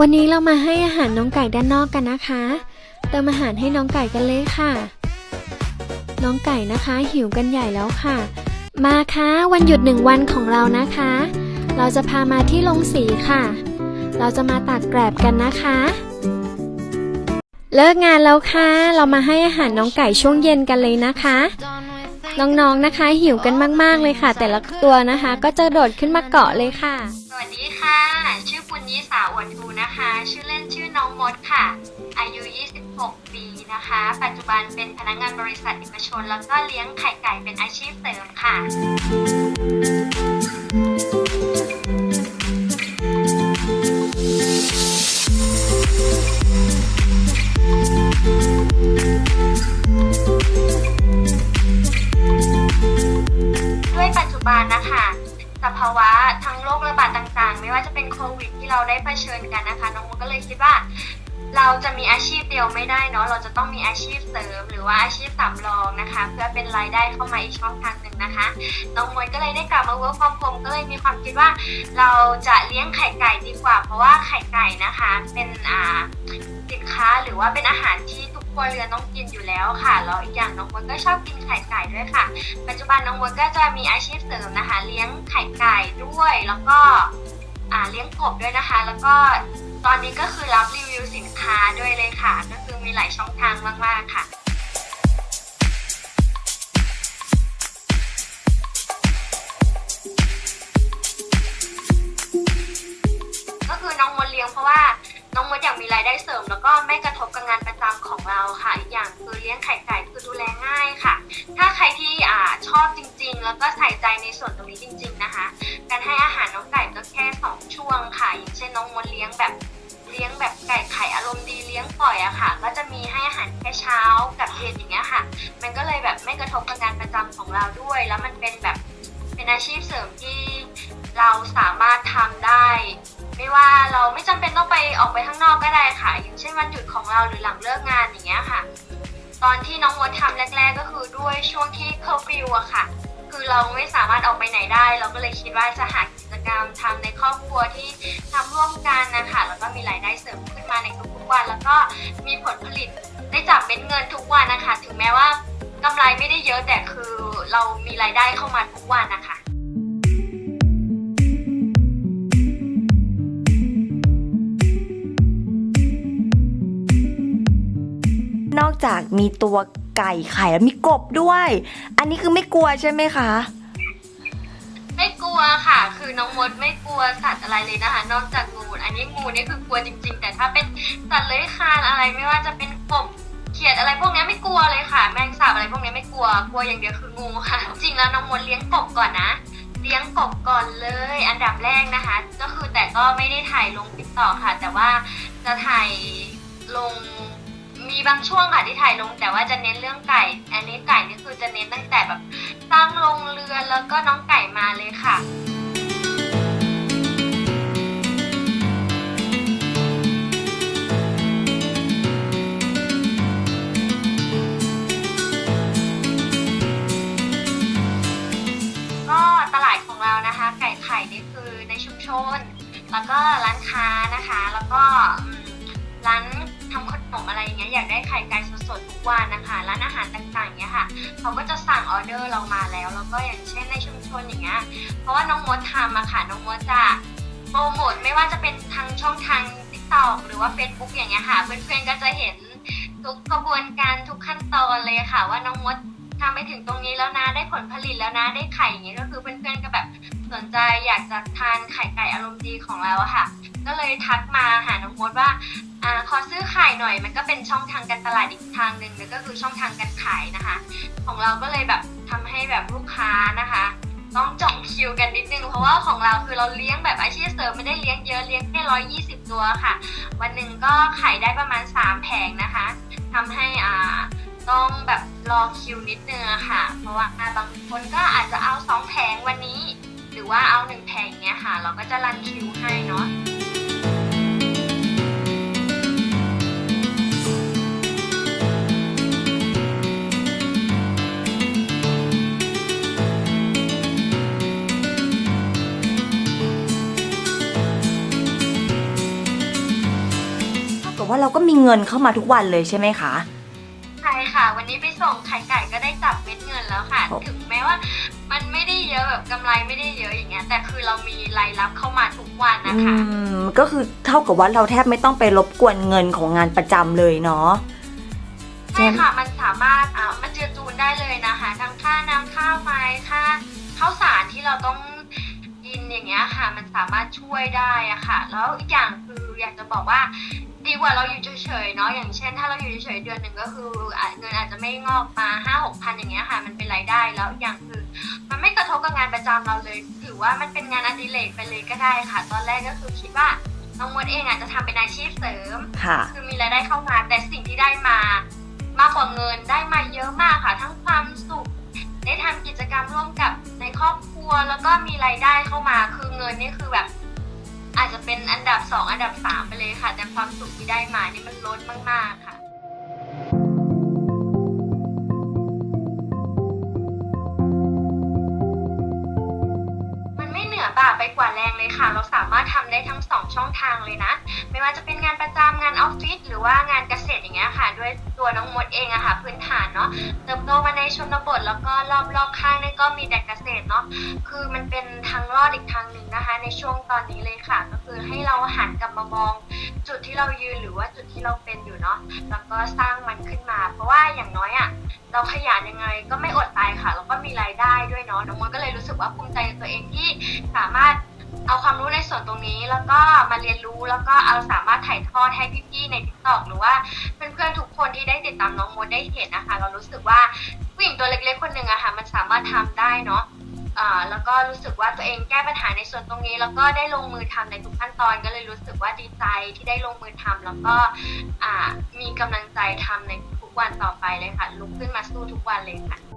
วันนี้เรามาให้อาหารน้องไก่ด้านนอกกันนะคะ เติมอาหารให้น้องไก่กันเลยค่ะ น้องไก่นะคะหิวกันใหญ่แล้วค่ะ มาค่ะวันหยุดหนึ่งวันของเรานะคะ เราจะพามาที่โรงสีค่ะ เราจะมาตักแกรบกันนะคะ เลิกงานแล้วค่ะ เรามาให้อาหารน้องไก่ช่วงเย็นกันเลยนะคะ น้องๆนะคะ หิวกันมากๆเลยค่ะ แต่ละตัวนะคะ ก็จะโดดขึ้นมาเกาะเลยค่ะ สวัสดีค่ะ ชื่อปุญญิสาอวดทูนะคะ ชื่อเล่นชื่อน้องมดค่ะ อายุ 26 ปีนะคะ ปัจจุบันเป็นพนักงานบริษัทเอกชน แล้วก็เลี้ยงไข่ไก่เป็นอาชีพเสริมค่ะ ภาวะทั้งโรคระบาดต่างๆ ไม่ว่าจะเป็นโควิดที่เราได้เผชิญกันนะคะน้องมุกก็เลยคิดว่า เราจะมีอาชีพเดียวไม่ได้เนาะเราจะต้องมีอาชีพเสริม หรือว่าอาชีพสำรองนะคะ เพื่อเป็นรายได้เข้ามาอีกช่องทางหนึ่งนะคะน้องมวยก็เลยได้กลับมา work from home ก็เลยมีความคิดว่า เราจะเลี้ยงไข่ไก่ดีกว่า เพราะว่าไข่ไก่นะคะ เป็นอ่าสินค้าหรือว่าเป็นอาหารที่ ครัวเรือนต้องกินอยู่แล้วค่ะแล้วอีกอย่างน้องมวก็ชอบกินไข่ไก่ด้วยค่ะ ปัจจุบันน้องมวก็จะมีอาชีพเสริมนะคะ เลี้ยงไข่ไก่ด้วยแล้วก็อ่าเลี้ยงกบด้วยนะคะ แล้วก็ตอนนี้ก็คือรับรีวิวสินค้าด้วยเลยค่ะ ก็คือมีหลายช่องทางมากๆค่ะก็คือน้องมดเลี้ยงเพราะว่าน้องมดอยากมีรายได้เสริม แล้วก็ไม่กระทบกับงาน ค่ะอีกอย่างคือเลี้ยงไข่ไก่คือดูแลง่ายค่ะ ถ้าใครที่อ่าชอบจริง ๆ แล้วก็ใส่ใจในส่วนตรงนี้จริง ๆนะคะ การให้อาหารน้องไก่ก็แค่สองช่วงค่ะ อย่างเช่นน้องมดเลี้ยงแบบเลี้ยงแบบไก่ไข่อารมณ์ดีเลี้ยงปล่อยอะค่ะ ก็จะมีให้อาหารแค่เช้ากับเย็นอย่างเงี้ยค่ะ มันก็เลยแบบไม่กระทบกับงานประจำของเราด้วย แล้วมันเป็นแบบเป็นอาชีพเสริมที่เราสามารถทำได้ ไม่ว่าเราไม่จำเป็นต้องไปออกไปข้างนอกก็ได้ค่ะ อย่างเช่นวันหยุดของเราหรือหลังเลิกงานอย่างเงี้ยค่ะ ตอนที่น้องมดทำแรก ๆ ก็คือด้วยช่วงที่เคอร์ฟิวอะค่ะ คือเราไม่สามารถออกไปไหนได้ เราก็เลยคิดว่าจะหากิจกรรมทำในครอบครัวที่ทำร่วมกันนะคะแล้วก็มีรายได้เสริมขึ้นมาในทุกๆวัน แล้วก็มีผลผลิตได้จับเป็นเงินทุกวันนะคะ ถึงแม้ว่ากำไรไม่ได้เยอะแต่คือเรามีรายได้เข้ามาทุกวันนะคะ นอกจากมีตัวไก่ไข่แล้วมีกบด้วย อันนี้คือไม่กลัวใช่ไหมคะ ไม่กลัวค่ะ คือน้องมดไม่กลัวสัตว์อะไรเลยนะคะ นอกจากงู อันนี้งูนี่คือกลัวจริง ๆ แต่ถ้าเป็นสัตว์เลื้อยคลานอะไรไม่ว่าจะเป็นกบเขียดอะไรพวกนี้ไม่กลัวเลยค่ะ แมงสาบอะไรพวกนี้ไม่กลัว กลัวอย่างเดียวคืองูค่ะ จริงแล้วน้องมดเลี้ยงกบก่อนนะ เลี้ยงกบก่อนเลย อันดับแรกนะคะ ก็คือแต่ก็ไม่ได้ถ่ายลงติ๊กต็อกค่ะ แต่ว่าจะถ่ายลง มีบางช่วงค่ะที่ถ่ายลง แต่ว่าจะเน้นเรื่องไก่ อันนี้ไก่นี่คือจะเน้นตั้งแต่แบบสร้างโรงเรือนแล้วก็น้องไก่มาเลยค่ะก็ตลาดของเรานะคะไก่ไข่นี่คือในชุมชน แล้วก็ร้านค้านะคะ แล้วก็ร้าน นมอะไรอย่างเงี้ยอยากได้ไข่ไก่สดๆทุกวันนะคะร้านอาหารต่างๆเงี้ยค่ะเขาก็จะสั่งออเดอร์เรามาแล้วแล้วก็อย่างเช่นในชุมชนอย่างเงี้ยเพราะว่าน้องมดทำอะค่ะน้องมดจะโปรโมทไม่ว่าจะเป็นทางช่องทาง t ิ k t o k หรือว่า Facebook อย่างเงี้ยค่ะ เพื่อนๆก็จะเห็นทุกกระบวนการทุกขั้นตอนเลยค่ะ ว่าน้องมดทำไปถึงตรงนี้แล้วนะได้ผลผลิตแล้วนะได้ไข่อย่างเงี้ยก็คือเพื่อนๆก็แบบ สนใจอยากจะทานไข่ไก่อารมณ์ดีของเราค่ะ ก็เลยทักมาหาน้องมดว่าอขอซื้อไข่หน่อยมันก็เป็นช่องทางการตลาดอีกทางหนึ่งแล้วก็คือช่องทางการขายนะคะ ของเราก็เลยแบบทำให้แบบลูกค้านะคะ ต้องจองคิวกันนิดนึงเพราะว่าของเราคือเราเลี้ยงแบบอาชีพเสริมไม่ได้เลี้ยงเยอะเลี้ยงแค่ร้อยยี่สิบตัวค่ะ วันหนึ่งก็ขายได้ประมาณสามแผงนะคะทำให้อ่าต้องแบบรอคิวนิดนึงอค่ะ เพราะว่าบางคนก็ รือว่าเอาหนึ่งแผงเนี้ยค่ะ เราก็จะรันคิวให้เนาะกับว่าเราก็มีเงินเข้ามาทุกวันเลยใช่ไหมคะ วันนี้ไปส่งไข่ไก่ก็ได้จับเม็ดเงินแล้วค่ะโอ้ถึงแม้ว่ามันไม่ได้เยอะแบบกำไรไม่ได้เยอะอย่างเงี้ยแต่คือเรามีรายรับเข้ามาทุกวันนะคะอืมก็คือเท่ากับว่าเราแทบไม่ต้องไปรบกวนเงินของงานประจำเลยเนาะ ใช่ค่ะ มันสามารถอ่ามันเจือจูนได้เลยนะคะ ทั้งค่าน้ำค่าไฟค่าข้าวสารที่เราต้องกินอย่างเงี้ยค่ะ มันสามารถช่วยได้อะค่ะ แล้วอีกอย่างคืออยากจะบอกว่า ดีกว่าเราอยู่เฉยๆเนาะอย่างเช่น ถ้าเราอยู่เฉยๆเดือนหนึ่งก็คืออะเงินอาจจะไม่งอกมาห้าหกพันอย่างเงี้ยค่ะ มันเป็นรายได้แล้วอีกอย่างคือมันไม่กระทบกับงานประจำเราเลย ถือว่ามันเป็นงานอดิเรกไปเลยก็ได้ค่ะ ตอนแรกก็คือคิดว่าน้องมดเองอาจจะทำเป็นอาชีพเสริมค่ะคือมีรายได้เข้ามาแต่สิ่งที่ได้มามากกว่าเงินได้มาเยอะมากค่ะ ทั้งความสุขได้ทำกิจกรรมร่วมกับในครอบครัวแล้วก็มีรายได้เข้ามาคือเงินนี่คือแบบ อาจจะเป็นอันดับสองอันดับสามไปเลยค่ะ แต่ความสุขที่ได้มานี่มันล้นมาก ๆ ค่ะ ไปกว่าแรงเลยค่ะ เราสามารถทำได้ทั้งสองช่องทางเลยนะ ไม่ว่าจะเป็นงานประจำงานออฟฟิศหรือว่างานเกษตรอย่างเงี้ยค่ะ ด้วยตัวน้องมดเองอะค่ะ พื้นฐานเนาะเติบโตมาในชนบทแล้วก็รอบรอบๆข้างนี่ก็มีแต่เกษตรเนาะคือมันเป็นทางรอดอีกทางหนึ่งนะคะ ในช่วงตอนนี้เลยค่ะ ก็คือให้เราหันกลับมามอง จุดที่เรายืนหรือว่าจุดที่เราเป็นอยู่เนาะแล้วก็สร้างมันขึ้นมา เพราะว่าอย่างน้อยอะเราขยันยังไงก็ไม่อดตายค่ะแล้วก็มีรายได้ด้วยเนาะน้องมดก็เลยรู้สึกว่าภูมิใจในตัวเองที่สามารถเอาความรู้ในส่วนตรงนี้แล้วก็มาเรียนรู้แล้วก็เอาสามารถถ่ายทอดให้พี่ๆในทิกตอกหรือว่าเพื่อนๆทุกคนที่ได้ติดตามน้องมดได้เห็นนะคะ เรารู้สึกว่าผู้หญิงตัวเล็กๆคนหนึ่งอะค่ะมันสามารถทำได้เนาะ แล้วก็รู้สึกว่าตัวเองแก้ปัญหาในส่วนตรงนี้ แล้วก็ได้ลงมือทำในทุกขั้นตอนก็เลยรู้สึกว่าดีใจที่ได้ลงมือทำแล้วก็อ่ามีกำลังใจทำในทุกวันต่อไปเลยค่ะลุกขึ้นมาสู้ทุกวันเลยค่ะ